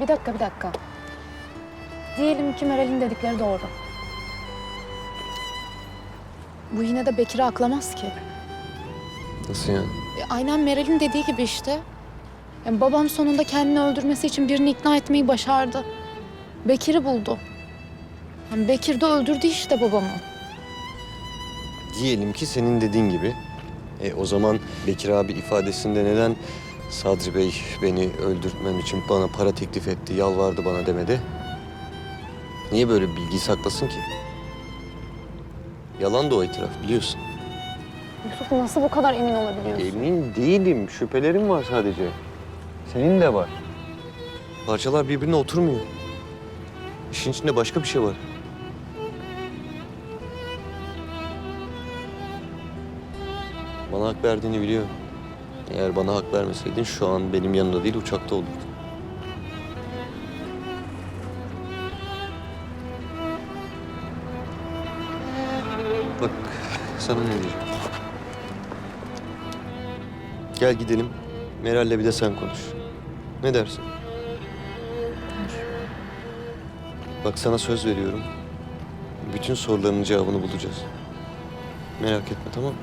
Bir dakika, bir dakika. Diyelim ki Meral'in dedikleri doğru. Bu yine de Bekir'i aklamaz ki. Nasıl yani? E, aynen Meral'in dediği gibi işte. Yani babam sonunda kendini öldürmesi için birini ikna etmeyi başardı. Bekir'i buldu. Yani Bekir de öldürdü işte babamı. Diyelim ki senin dediğin gibi. E, o zaman Bekir abi ifadesinde neden Sadri Bey beni öldürtmem için bana para teklif etti, yalvardı bana demedi? Niye böyle bir bilgiyi saklasın ki? Yalan da o itiraf biliyorsun. Yusuf nasıl bu kadar emin olabiliyorsun? Emin değilim. Şüphelerim var sadece. Senin de var. Parçalar birbirine oturmuyor. İşin içinde başka bir şey var. Bana hak verdiğini biliyorum. Eğer bana hak vermeseydin şu an benim yanımda değil uçakta olurdun. Bak sana ne diyeceğim. Gel gidelim. Meral'le bir de sen konuş. Ne dersin? Bak sana söz veriyorum. Bütün sorularının cevabını bulacağız. Merak etme tamam mı?